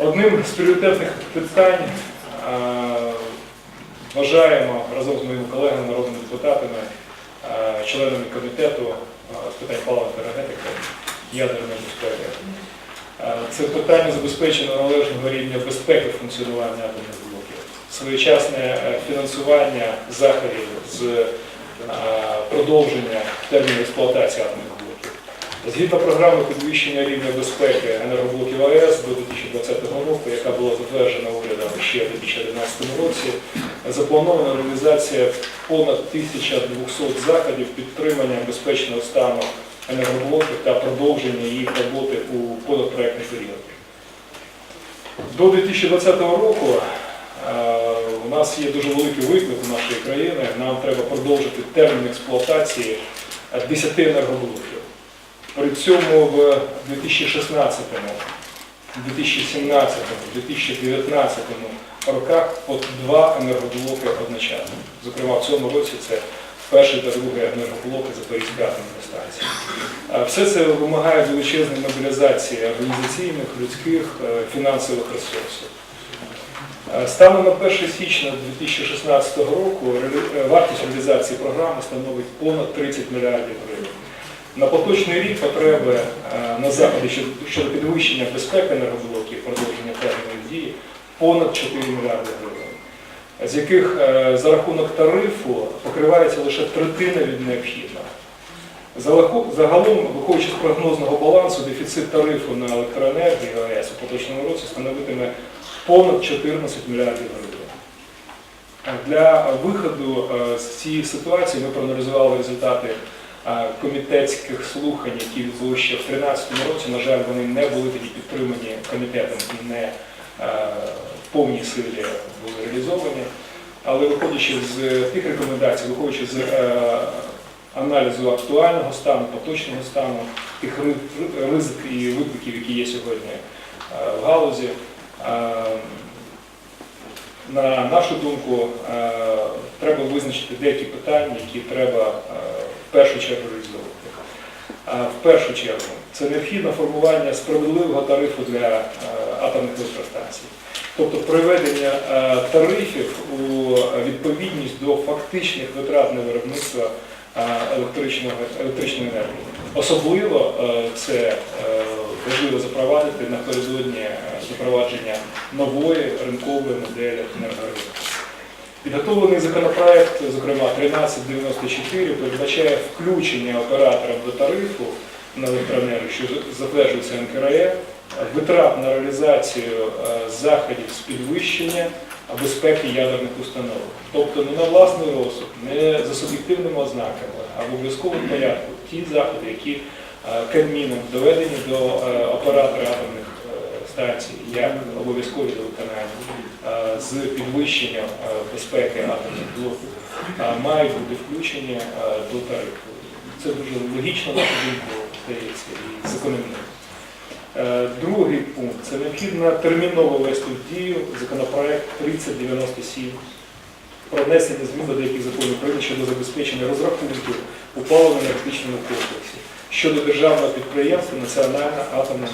Одним з пріоритетних питань е, вважаємо разом з моїми колегами, народними депутатами, е, членами комітету е, з питань паливної енергетики, ядерної безпеки. Це питання забезпечення належного рівня безпеки функціонування атомних блоків, своєчасне фінансування заходів з продовження терміну експлуатації атомних. Згідно програми підвищення рівня безпеки енергоблоків АЕС до 2020 року, яка була затверджена урядом ще в 2011 році, запланована реалізація понад 1200 заходів підтримання безпечного стану енергоблоків та продовження їх роботи у позапроектний період. До 2020 року е, у нас є дуже великий виклик у нашої країни. Нам треба продовжити термін експлуатації е, 10 енергоблоків. При цьому в 2016, 2017, 2019 роках по два енергоблоки одночасно. Зокрема, в цьому році це перший та другий енергоблоки Запорізької атомної станції. Е, Все це вимагає величезної мобілізації організаційних, людських, е, фінансових ресурсів. Е, Станом на 1 січня 2016 року вартість реалізації програми становить понад 30 мільярдів гривень. На поточний рік потреби е, на заходи щодо- підвищення безпеки енергоблоків, продовження терміну дії понад 4 мільярди гривень, з яких е, за рахунок тарифу покривається лише третина від необхідного. Загалом, виходячи з прогнозного балансу, дефіцит тарифу на електроенергію АЕС у поточному році становитиме понад 14 мільярдів гривень. Для виходу е, з цієї ситуації ми проаналізували результати комітетських слухань, які відбулися ще в 2013 році. На жаль, вони не були тоді підтримані комітетом і не в повній силі були реалізовані. Але виходячи з тих рекомендацій, виходячи з аналізу актуального стану, поточного стану, тих ри- ризик і викликів, які є сьогодні в галузі, на нашу думку, треба визначити деякі питання, які треба в першу чергу реалізовувати. В першу чергу це необхідне формування справедливого тарифу для е, атомних електростанцій. Тобто приведення е, тарифів у відповідність до фактичних витрат на виробництво е, електричної енергії. Особливо це важливо запровадити напередодні запровадження нової ринкової моделі енергоринку. Підготовлений законопроект, зокрема 1394, передбачає включення операторам до тарифу на електроенергію, що затверджується НКРЕ, витрат на реалізацію е, заходів з підвищення безпеки ядерних установок. Тобто не на власний розсуд, не за суб'єктивними ознаками, а в обов'язковому порядку ті заходи, які е, Кабміном доведені до е, оператора атомних е, станцій як обов'язкові до виконання е, з підвищенням е, безпеки атомних блоків, е, мають бути включені е, до тарифу. Це дуже логічно, на думку, здається, і закономірно. Другий пункт це необхідно терміново ввести в дію законопроект 3097 про внесення змін до деяких законів України щодо забезпечення розрахунків у паливно-енергетичному комплексі щодо державного підприємства Національна атомна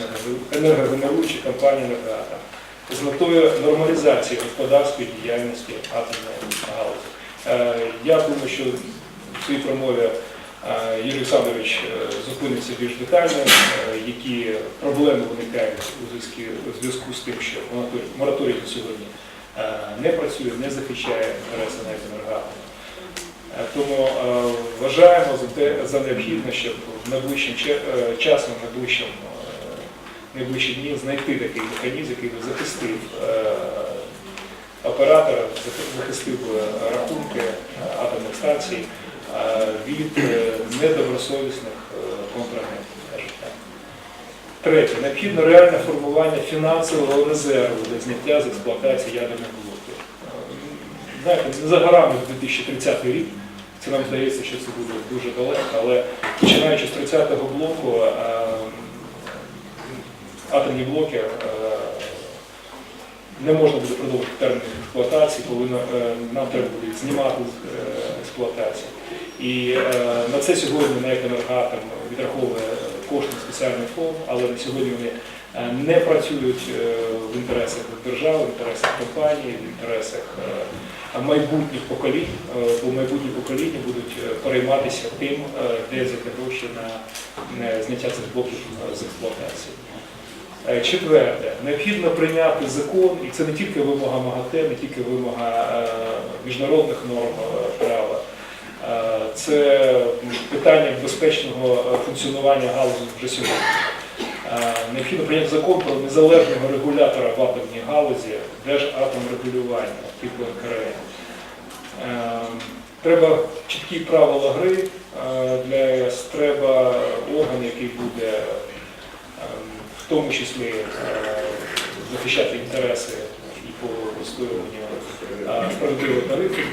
енергогенеруюча компанія «Енергоатом» з метою нормалізації господарської діяльності атомної галузі. Е, Я думаю, що в своїй промові е, Юрій Олександрович е, зупиниться більш детально, які проблеми виникають у зв'язку, у зв'язку з тим, що мораторій- на сьогодні не працює, не захищає інтереси навіть енергоатому. Е, Тому вважаємо за те за необхідне, щоб найближчим часом, найближчим, найближчі дні знайти такий механізм, який би захистив е, оператора, захистив рахунки е, атомних станцій е, від недобросовісних контрагентів. Третє. Необхідно реальне формування фінансового резерву для зняття з експлуатації ядерних блоків. Знаєте, не за горами 2030 рік. Це нам здається, що це буде дуже далеко, але починаючи з 30-го блоку, атомні блоки е, не можна буде продовжити термін експлуатації, коли е, нам треба буде знімати з е, експлуатації. І на це сьогодні НЕК «Енергоатом» відраховує кошти спеціальний фонд, але на сьогодні вони не працюють в інтересах держави, в інтересах компанії, в інтересах майбутніх поколінь, бо майбутні покоління будуть перейматися тим, де взяти гроші на на зняття цих блоків з експлуатації. Е, Четверте, необхідно прийняти закон, і це не тільки вимога МАГАТЕ, не тільки вимога е, міжнародних норм е, права. Це питання безпечного функціонування галузі вже сьогодні. Необхідно прийняти закон про незалежного регулятора в атомній галузі, Держатомрегулювання, типу НКРЕ. Е, Треба чіткі правила гри для ЄС, треба орган, який буде в тому числі е, захищати інтереси і по розстоюванню е, справедливих тарифів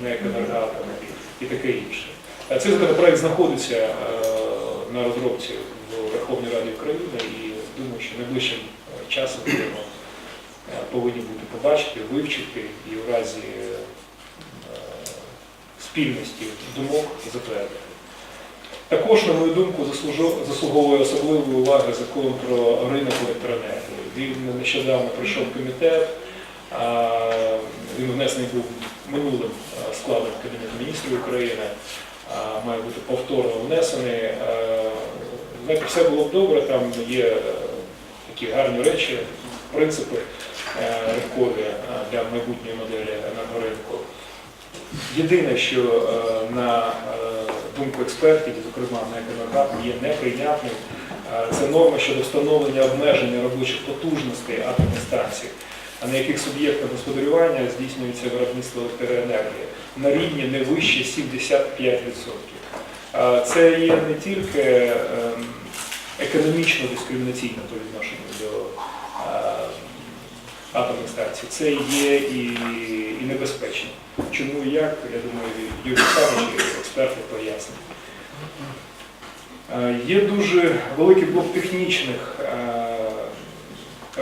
для «Енергоатому» і таке інше. Цей законопроект знаходиться е, на розробці в Верховній Раді України і думаю, що найближчим часом е, повинні бути побачити, вивчити і в разі спільності думок затвердити. Також, на мою думку, заслуговує особливої уваги закон про ринок електроенергії. Він нещодавно прийшов в комітет, він внесений був минулим складом Кабінету міністрів України, має бути повторно внесений. Знаєте, все було б добре, там є е, такі гарні речі, принципи е, ринкові е, для майбутньої моделі енергоринку. Єдине, що на думку експертів, зокрема на економат, є неприйнятним, е, це норма щодо встановлення обмеження робочих потужностей атомних станцій, а на яких суб'єктом господарювання здійснюється виробництво електроенергії на рівні не вище 75%. Е, Це є не тільки ем, економічно дискримінаційно по відношенню до е, атомних станцій, це є і, і небезпечно. Чому і як, я думаю, Юрій і експерти пояснять. Е, Є дуже великий блок технічних е,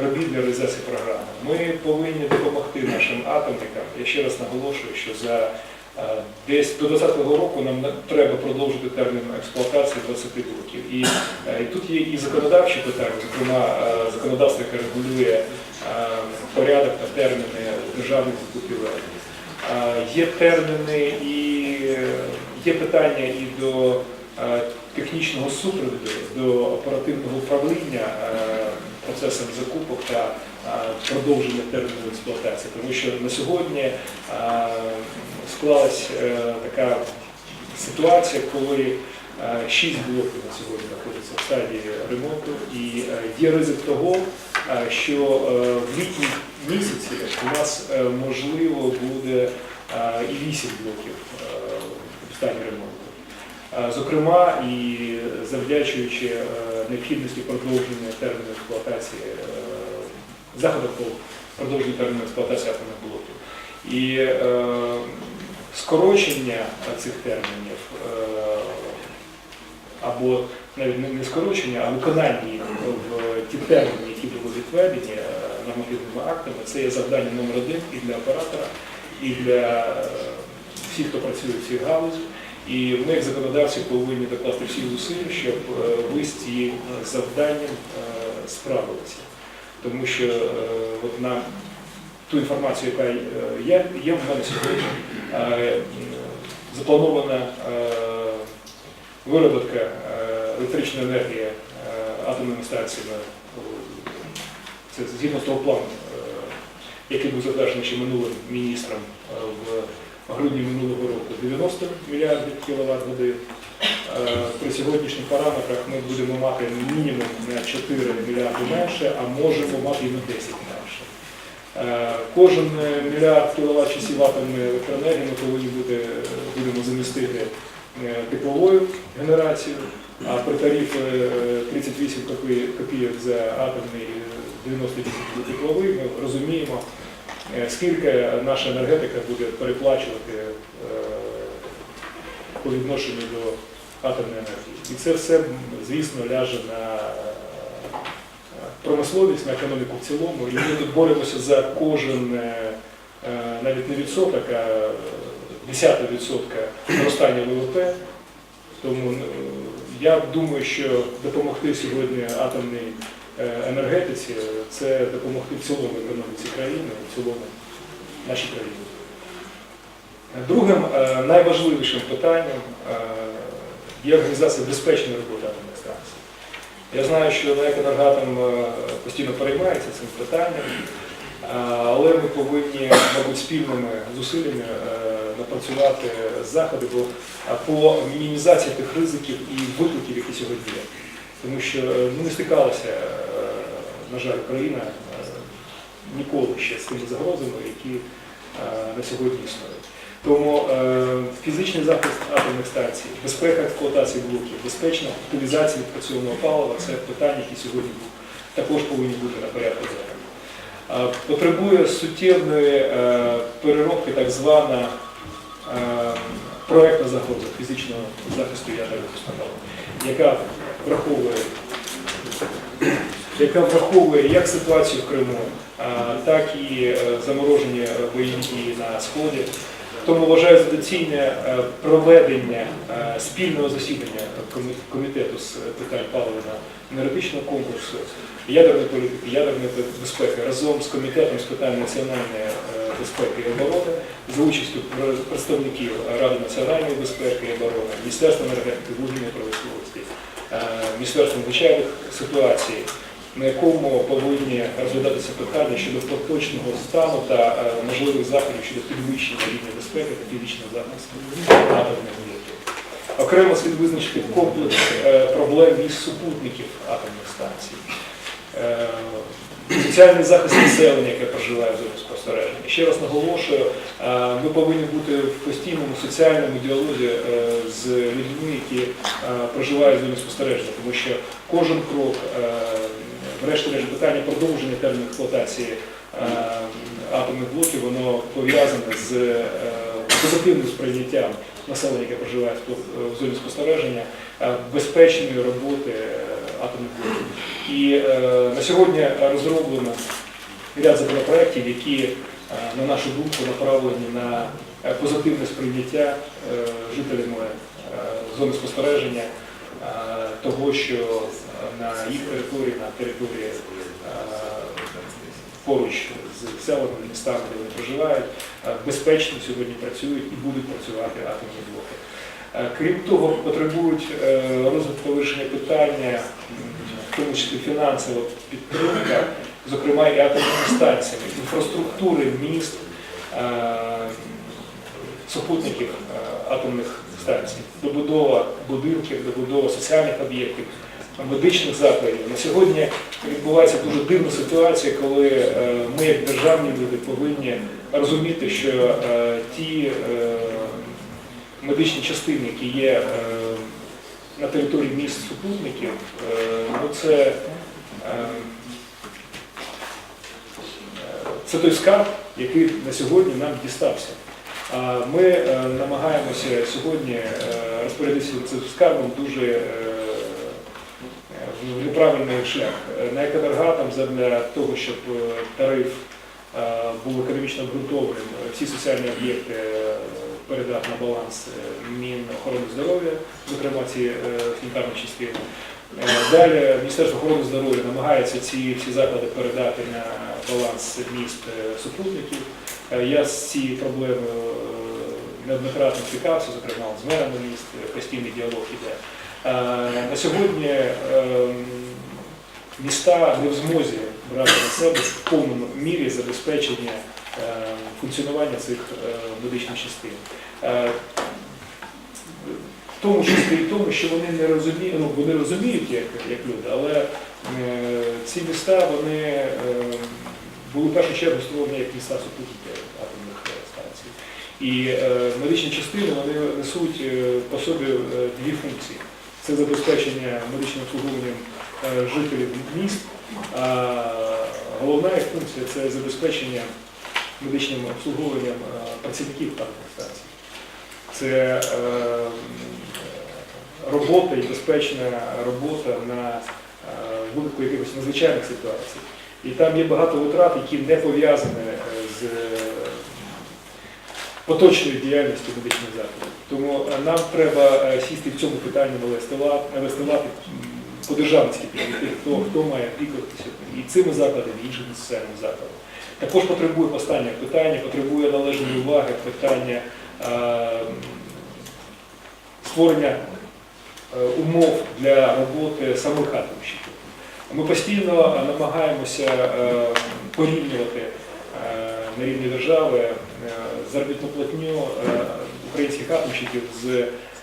робіт для реалізації програми. Ми повинні допомогти нашим атомникам. Я ще раз наголошую, що за е, десь до 2020 року нам треба продовжити термін експлуатації 20 років. І, і тут є і законодавчі питання, зокрема законодавство, яке регулює порядок та терміни державних закупівель. Є терміни і є питання і до е, технічного супроводу, до оперативного управління е, процесом закупок та е, продовження терміну експлуатації. Тому що на сьогодні склалась така ситуація, коли шість блоків на сьогодні знаходяться в стадії ремонту, і є ризик того, що в літні місяці у нас можливо буде і вісім блоків стані ремонту. Е, Зокрема, і завдячуючи е, необхідності продовження терміну експлуатації е, по продовженню терміну експлуатації атомних блоків. І скорочення цих термінів або навіть не- скорочення, а виконання їх в ті терміни, які були відведені нормативними актами, це є завдання номер один і для оператора, і для всіх, хто працює в цій галузі. І ми, як законодавці, повинні докласти всі зусилля, щоб е, ви з цією е, завданням е, справилися. Тому що от на ту інформацію, яка є, є в мене сьогодні, запланована вироботка е, електричної енергії атомними станціями. Це згідно того плану, який був затверджений ще минулим міністром е, в грудні минулого року 90 мільярдів кіловат годин. Е, При сьогоднішніх параметрах ми будемо мати мінімум на 4 мільярди менше, а можемо мати і на 10 менше. Е, Кожен мільярд кіловат часів атомної електроенергії ми повинні бути, будемо замістити е, тепловою генерацією, а при тарифі е, 38 копійок за атомний, е, 98 за тепловий, ми розуміємо, скільки наша енергетика буде переплачувати е, по відношенню до атомної енергії. І це все, звісно, ляже на е, промисловість, на економіку в цілому. І ми тут боремося за кожен е, е, навіть не відсоток, а е, десята відсотка зростання ВВП. Тому е, я думаю, що допомогти сьогодні атомній е, енергетиці, це допомогти в цілому економіці країни, в цілому нашій країні. Другим е, найважливішим питанням е, є організація безпечної роботи атомних станцій. Я знаю, що НАЕК «Енергатом» е, постійно переймається цим питанням, е, але ми повинні, мабуть, спільними зусиллями е, напрацювати заходи по- мінімізації тих ризиків і викликів, які сьогодні є. Тому що е, ми не стикалися, е, на жаль, Україна е, ніколи ще з тими загрозами, які е, на сьогодні існують. Тому е, фізичний захист атомних станцій, безпека експлуатації блоків, безпечна утилізація відпрацьованого палива це питання, які сьогодні також повинні бути на порядку денному. Потребує суттєвної переробки так звана проектна загроза фізичного захисту ядерних установ, яка враховує яка враховує як ситуацію в Криму, так і е, заморожені бойові дії на Сході. Тому вважаю за доцільне е, проведення е, спільного засідання комітету з питань паливно енергетичного конкурсу, ядерної політики, ядерної безпеки разом з комітетом з питань національної безпеки і оборони за участю пр- представників Ради національної безпеки і оборони, Міністерства енергетики, вугільної промисловості, Міністерства надзвичайних ситуацій, на якому повинні розглядатися питання щодо поточного стану та е, можливих заходів щодо підвищення рівня безпеки та фізичного захисту атомних об'єктів. Окремо слід визначити комплекс е, проблем із супутників атомних станцій. Е, Соціальний захист населення, яке проживає в зоні спостереження. Ще раз наголошую, ми повинні бути в постійному соціальному діалозі з людьми, які проживають в зоні спостереження, тому що кожен крок, врешті-решт, питання продовження терміну експлуатації е, атомних блоків, воно пов'язане з е, позитивним сприйняттям населення, яке проживає в в зоні спостереження, е, безпечної роботи е, атомних блоків. І е, на сьогодні розроблено ряд законопроєктів, які, е, на нашу думку, направлені на е, позитивне сприйняття е, жителями е, зони спостереження е, того, що на їх території, на території е, поруч з селами, містами, де вони проживають, е, безпечно сьогодні працюють і будуть працювати атомні блоки. Е, Крім того, потребують е, розвитку вирішення питання, в тому числі фінансова підтримка, зокрема і атомними станціями, інфраструктури міст, е, супутників е, атомних станцій, добудова будинків, добудова соціальних об'єктів, медичних закладів. На сьогодні відбувається дуже дивна ситуація, коли е, ми, як державні люди, повинні розуміти, що е, ті е, медичні частини, які є на території міст супутників, ну це, це той скарб, який на сьогодні нам дістався. Ми е, намагаємося сьогодні е, розпорядитися цим скарбом дуже е, в неправильний шлях. На еконергатам для того, щоб тариф був економічно обґрунтованим, всі соціальні об'єкти передав на баланс Мінохорони здоров'я, зокрема ці санітарні частини. Далі Міністерство охорони здоров'я намагається ці всі заклади передати на баланс міст супутників. Е, Я з цією проблемою е, неоднократно стикався, зокрема з мерами міст, постійний діалог іде. Е, На сьогодні е, міста не в змозі брати на себе в повному мірі забезпечення функціонування цих медичних частин. В тому числі і тому, що вони не розуміють, ну вони розуміють як, як люди, але ці міста вони е, були в першу чергу створені як міста супутники атомних е, станцій. І е, медичні частини вони несуть е, по собі е, дві функції. Це забезпечення медичним обслуговуванням е, жителів міст, а головна їх функція це забезпечення медичним обслуговуванням е, працівників атомних станцій. Це е, робота і безпечна робота на е, випадку якихось надзвичайних ситуацій. І там є багато витрат, які не пов'язані е, з поточною діяльністю медичних закладів. Тому е, нам треба е, сісти в цьому питанні навести лад, по державницьки підійти, хто, хто має опікуватися і цими закладами, і іншими соціальними закладами. Також потребує останнє питання, потребує належної уваги питання е, створення е, умов для роботи самих атомщиків. Ми постійно намагаємося е, порівнювати е, на рівні держави е, заробітну платню е, українських атомщиків з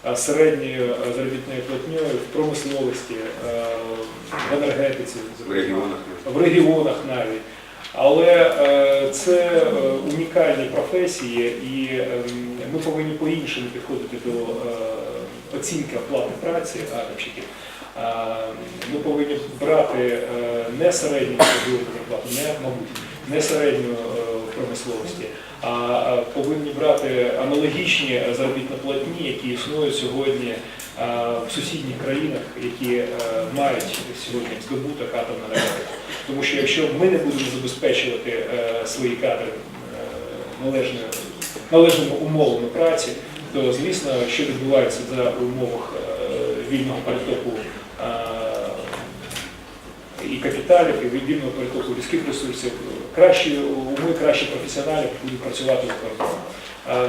е, середньою е, заробітною платнею в промисловості, е, в енергетиці, В регіонах. в регіонах навіть. Але е, це е, унікальні професії, і е, ми повинні по-іншому підходити до е, оцінки оплати праці атомщиків. Е, Ми повинні брати е, не середню зарплату, не, мабуть, не середню е, промисловості, а повинні брати аналогічні заробітні платні, які існують сьогодні в сусідніх країнах, які мають сьогодні здобуток атомної енергетики. Тому що якщо ми не будемо забезпечувати свої кадри належною, належними умовами праці, то звісно, що відбувається за умовах вільного перетоку е, і капіталів, і вільного перетоку людських ресурсів, кращі уми, кращі професіоналі будуть працювати за кордоном.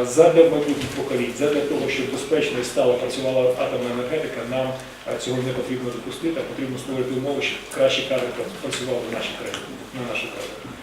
Е, Задля майбутніх поколінь, задля того, щоб безпечно і стало працювала атомна енергетика, нам цього не потрібно допустити, а потрібно створити умови, щоб кращі кадри працювали в нашій країні, на нашій країні.